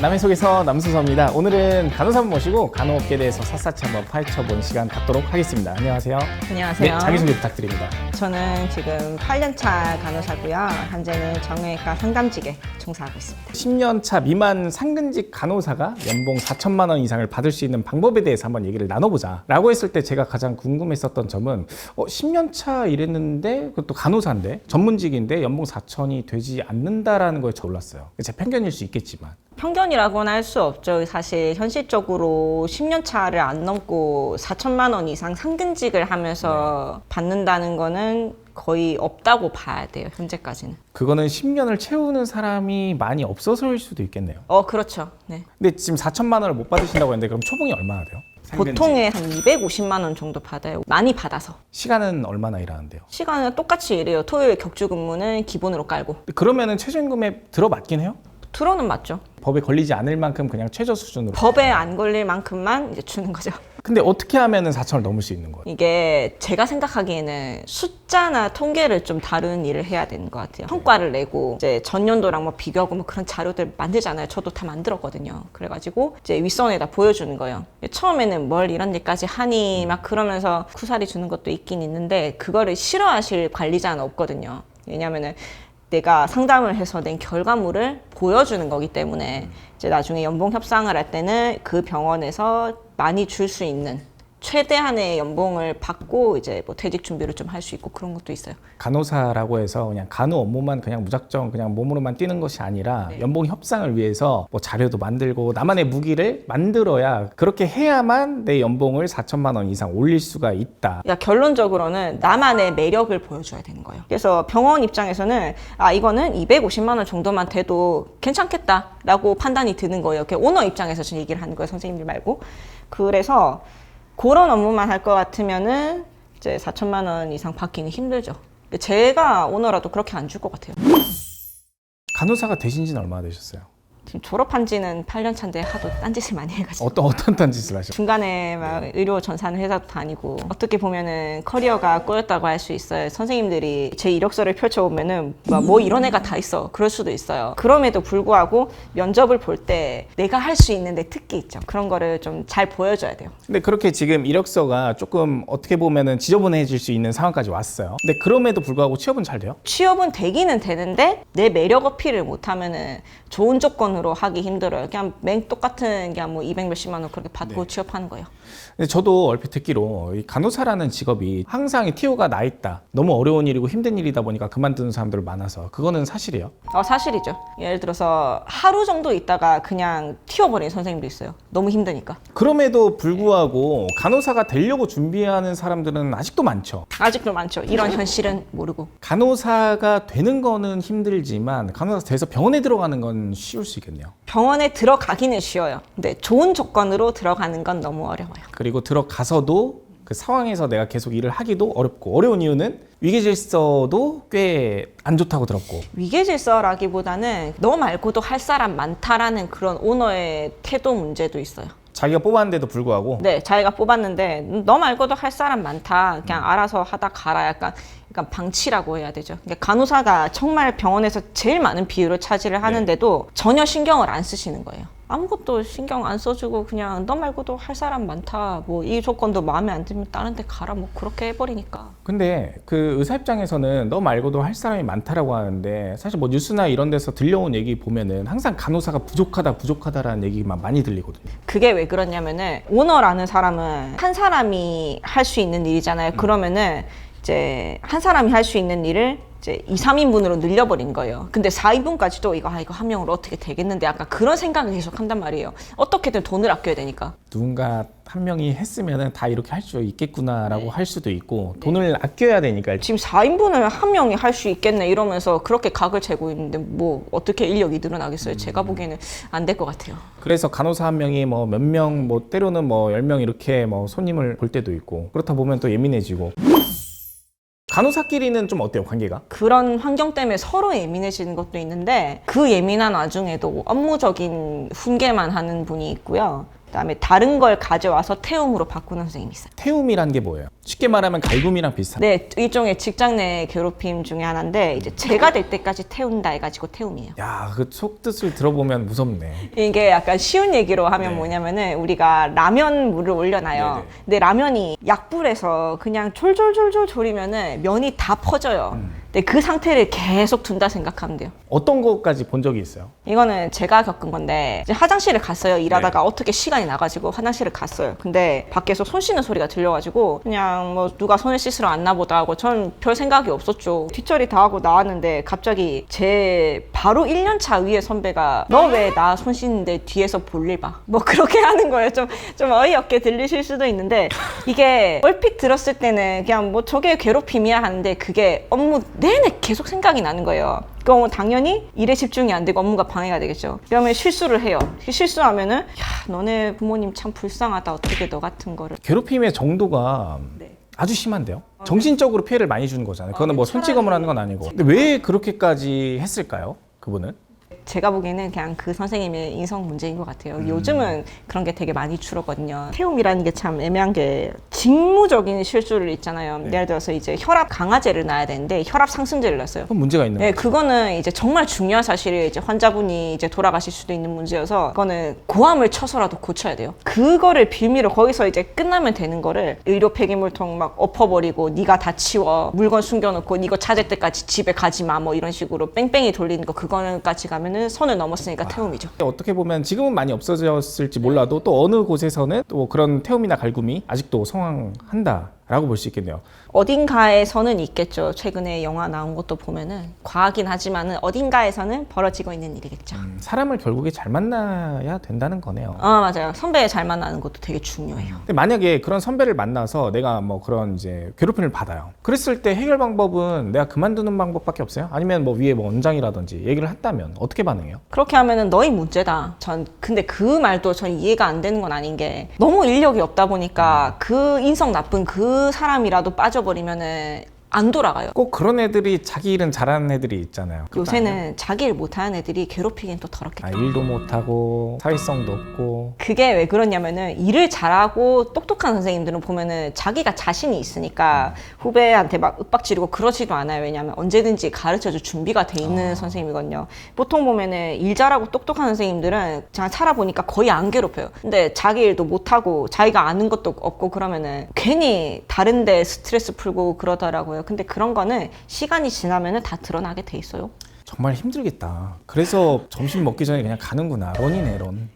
남의 속에서 남수서입니다. 오늘은 간호사분 모시고 간호업계에 대해서 샅샅이 한번 파헤쳐보는 시간 갖도록 하겠습니다. 안녕하세요. 안녕하세요. 네, 자기소개 부탁드립니다. 저는 지금 8년차 간호사고요. 현재는 정형외과 상담직에 종사하고 있습니다. 10년 차 미만 상근직 간호사가 연봉 4천만 원 이상을 받을 수 있는 방법에 대해서 한번 얘기를 나눠보자. 라고 했을 때 제가 가장 궁금했었던 점은 어, 10년 차 일했는데 그것도 간호사인데 전문직인데 연봉 4천이 되지 않는다라는 거에 저 놀랐어요. 제 편견일 수 있겠지만. 편견이라고는 할 수 없죠. 사실 현실적으로 10년 차를 안 넘고 4천만 원 이상 상근직을 하면서 받는다는 거는 거의 없다고 봐야 돼요. 현재까지는. 그거는 10년을 채우는 사람이 많이 없어서일 수도 있겠네요. 어, 그렇죠. 네. 근데 지금 4천만 원을 못 받으신다고 했는데 그럼 초봉이 얼마나 돼요? 상근직. 보통에 한 250만 원 정도 받아요. 많이 받아서. 시간은 얼마나 일하는데요? 시간은 똑같이 일해요. 토요일 격주 근무는 기본으로 깔고. 그러면은 최저임금에 들어맞긴 해요? 투로는 맞죠. 법에 걸리지 않을 만큼 그냥 최저 수준으로. 법에 안 걸릴 만큼만 이제 주는 거죠. 근데 어떻게 하면은 4천을 넘을 수 있는 거예요? 이게 제가 생각하기에는 숫자나 통계를 좀 다루는 일을 해야 되는 것 같아요. 성과를 내고 이제 전년도랑 뭐 비교하고 뭐 그런 자료들 만들잖아요. 저도 다 만들었거든요. 그래가지고 이제 윗선에다 보여주는 거예요. 처음에는 뭘 이런 일까지 하니 막 그러면서 쿠사리 주는 것도 있긴 있는데 그거를 싫어하실 관리자는 없거든요. 왜냐면은 내가 상담을 해서 낸 결과물을 보여주는 거기 때문에 이제 나중에 연봉 협상을 할 때는 그 병원에서 많이 줄 수 있는 최대한의 연봉을 받고 이제 뭐 퇴직 준비를 좀 할 수 있고 그런 것도 있어요. 간호사라고 해서 그냥 간호 업무만 그냥 무작정 그냥 몸으로만 뛰는 것이 아니라 연봉 협상을 위해서 뭐 자료도 만들고 나만의 무기를 만들어야 그렇게 해야만 내 연봉을 4천만 원 이상 올릴 수가 있다. 야 결론적으로는 나만의 매력을 보여줘야 되는 거예요. 그래서 병원 입장에서는 아 이거는 250만 원 정도만 돼도 괜찮겠다라고 판단이 드는 거예요. 그 오너 입장에서 지금 얘기를 하는 거예요, 선생님들 말고. 그래서 그런 업무만 할 것 같으면은 이제 4천만 원 이상 받기는 힘들죠. 제가 오너라도 그렇게 안 줄 것 같아요. 간호사가 되신 지는 얼마나 되셨어요? 지금 졸업한 지는 8년 차인데 하도 딴짓을 많이 해가지고. 어떤 어떤 딴짓을 하셨어요? 중간에 막 의료 전산 회사도 다니고 어떻게 보면은 커리어가 꼬였다고 할 수 있어요. 선생님들이 제 이력서를 펼쳐보면은 막 뭐 이런 애가 다 있어. 그럴 수도 있어요. 그럼에도 불구하고 면접을 볼 때 내가 할 수 있는 데 특기 있죠. 그런 거를 좀 잘 보여줘야 돼요. 근데 그렇게 지금 이력서가 조금 어떻게 보면은 지저분해질 수 있는 상황까지 왔어요. 근데 그럼에도 불구하고 취업은 잘 돼요? 취업은 되기는 되는데 내 매력 어필을 못하면은 좋은 조건으로 하기 힘들어요. 그냥 맹 똑같은 그냥 뭐 200 몇십만 원 그렇게 받고 취업하는 거예요. 근데 저도 얼핏 듣기로 이 간호사라는 직업이 항상 이 티오가 나 있다. 너무 어려운 일이고 힘든 일이다 보니까 그만두는 사람들 많아서 그거는 사실이에요. 어, 사실이죠. 예를 들어서 하루 정도 있다가 그냥 튀어버린 선생님도 있어요. 너무 힘드니까. 그럼에도 불구하고 간호사가 되려고 준비하는 사람들은 아직도 많죠. 아직도 많죠. 이런 현실은 모르고. 간호사가 되는 거는 힘들지만 간호사 돼서 병원에 들어가는 건 쉬울 수 있겠네요. 병원에 들어가기는 쉬워요. 근데 좋은 조건으로 들어가는 건 너무 어려워요. 그리고 들어가서도 그 상황에서 내가 계속 일을 하기도 어렵고 어려운 이유는 위계 질서도 꽤 안 좋다고 들었고 위계 질서라기보다는 너 말고도 할 사람 많다라는 그런 오너의 태도 문제도 있어요. 자기가 뽑았는데도 불구하고 네, 자기가 뽑았는데 너 말고도 할 사람 많다. 그냥 알아서 하다 가라. 약간 약간 방치라고 해야 되죠. 그러니까 간호사가 정말 병원에서 제일 많은 비율을 차지를 하는데도 전혀 신경을 안 쓰시는 거예요. 아무것도 신경 안 써주고 그냥 너 말고도 할 사람 많다. 뭐 이 조건도 마음에 안 들면 다른 데 가라. 뭐 그렇게 해버리니까. 근데 그 의사 입장에서는 너 말고도 할 사람이 많다라고 하는데 사실 뭐 뉴스나 이런 데서 들려온 얘기 보면은 항상 간호사가 부족하다 부족하다라는 얘기만 많이 들리거든요. 그게 왜 그러냐면은 오너라는 사람은 한 사람이 할 수 있는 일이잖아요. 그러면은 이제 한 사람이 할 수 있는 일을 이제 2, 3인분으로 늘려버린 거예요. 근데 4인분까지도 이거 아 이거 한 명으로 어떻게 되겠는데 약간 그런 생각을 계속 한단 말이에요. 어떻게든 돈을 아껴야 되니까. 누군가 한 명이 했으면은 다 이렇게 할 수 있겠구나라고 할 수도 있고 돈을 아껴야 되니까 지금 4인분을 한 명이 할 수 있겠네 이러면서 그렇게 각을 재고 있는데 뭐 어떻게 인력이 늘어나겠어요. 제가 보기에는 안 될 것 같아요. 그래서 간호사 한 명이 뭐 몇 명 뭐 때로는 뭐 열 명 이렇게 뭐 손님을 볼 때도 있고 그렇다 보면 또 예민해지고 간호사끼리는 좀 어때요 관계가? 그런 환경 때문에 서로 예민해지는 것도 있는데 그 예민한 와중에도 업무적인 훈계만 하는 분이 있고요. 그다음에 다른 걸 가져와서 태움으로 바꾸는 선생님이 있어요. 태움이란 게 뭐예요? 쉽게 말하면 갈굼이랑 비슷한. 네, 일종의 직장 내 괴롭힘 중에 하나인데 이제 제가 될 때까지 태운다 해가지고 태움이에요. 야, 그 속뜻을 들어보면 무섭네. 이게 약간 쉬운 얘기로 하면 네. 뭐냐면은 우리가 라면 물을 올려놔요. 네네. 근데 라면이 약불에서 그냥 졸졸졸졸 졸이면은 면이 다 퍼져요. 음. 근데 그 상태를 계속 둔다 생각하면 돼요. 어떤 것까지 본 적이 있어요? 이거는 제가 겪은 건데 이제 화장실을 갔어요. 네. 일하다가 어떻게 시간이 나가지고 화장실을 갔어요. 근데 밖에서 손 씻는 소리가 들려가지고 그냥 뭐 누가 손을 씻으러 왔나 보다 하고 전 별 생각이 없었죠. 뒷처리 다 하고 나왔는데 갑자기 제 바로 1년차 위에 선배가 너 왜 나 손 씻는데 뒤에서 볼일 봐. 뭐 그렇게 하는 거예요. 좀, 좀 어이없게 들리실 수도 있는데 이게 얼핏 들었을 때는 그냥 뭐 저게 괴롭힘이야 하는데 그게 업무 내내 계속 생각이 나는 거예요. 그럼 당연히 일에 집중이 안 되고 업무가 방해가 되겠죠. 그러면 실수를 해요. 실수하면은 야 너네 부모님 참 불쌍하다 어떻게 너 같은 거를 괴롭힘의 정도가 네. 아주 심한데요? 정신적으로 피해를 많이 주는 거잖아요. 그거는 뭐 손찌검을 하는 건 아니고. 근데 왜 그렇게까지 했을까요? 그분은? 제가 보기에는 그냥 그 선생님의 인성 문제인 것 같아요. 음. 요즘은 그런 게 되게 많이 줄었거든요. 태움이라는 게 참 애매한 게 직무적인 실수를 있잖아요. 네. 예를 들어서 이제 혈압 강화제를 놔야 되는데 혈압 상승제를 놨어요. 그건 문제가 있는 네, 거죠. 그거는 이제 정말 중요한 사실이 이제 환자분이 이제 돌아가실 수도 있는 문제여서 그거는 고함을 쳐서라도 고쳐야 돼요. 그거를 빌미로 거기서 이제 끝나면 되는 거를 의료 폐기물통 막 엎어버리고 네가 다 치워 물건 숨겨놓고 이거 찾을 때까지 집에 가지 마 뭐 이런 식으로 뺑뺑이 돌리는 거 그거는까지 가면 은 선을 넘었으니까 태움이죠. 어떻게 보면 지금은 많이 없어졌을지 몰라도 또 어느 곳에서는 또 그런 태움이나 갈굼이 아직도 성황한다 라고 볼 수 있겠네요. 어딘가에서는 있겠죠. 최근에 영화 나온 것도 보면은 과하긴 하지만은 어딘가에서는 벌어지고 있는 일이겠죠. 음, 사람을 결국에 잘 만나야 된다는 거네요. 아 맞아요. 선배 잘 만나는 것도 되게 중요해요. 근데 만약에 그런 선배를 만나서 내가 뭐 그런 이제 괴롭힘을 받아요. 그랬을 때 해결 방법은 내가 그만두는 방법밖에 없어요? 아니면 뭐 위에 뭐 원장이라든지 얘기를 한다면 어떻게 반응해요? 그렇게 하면은 너희 문제다. 전 근데 그 말도 전 이해가 안 되는 건 아닌 게 너무 인력이 없다 보니까 그 인성 나쁜 그 사람이라도 빠져버리면은 안 돌아가요. 꼭 그런 애들이 자기 일은 잘하는 애들이 있잖아요. 요새는 자기 일 못하는 애들이 괴롭히긴 또 더럽겠다. 아, 일도 못하고 사회성도 없고 그게 왜 그러냐면은 일을 잘하고 똑똑한 선생님들은 보면은 자기가 자신이 있으니까 후배한테 막 윽박 지르고 그러지도 않아요. 왜냐하면 언제든지 가르쳐줄 준비가 돼 있는 선생님이거든요. 보통 보면은 일 잘하고 똑똑한 선생님들은 제가 살아보니까 거의 안 괴롭혀요. 근데 자기 일도 못하고 자기가 아는 것도 없고 그러면은 괜히 다른 데 스트레스 풀고 그러더라고 요. 근데 그런 거는 시간이 지나면은 다 드러나게 돼 있어요. 정말 힘들겠다. 그래서 점심 먹기 전에 그냥 가는구나. 런이네 런.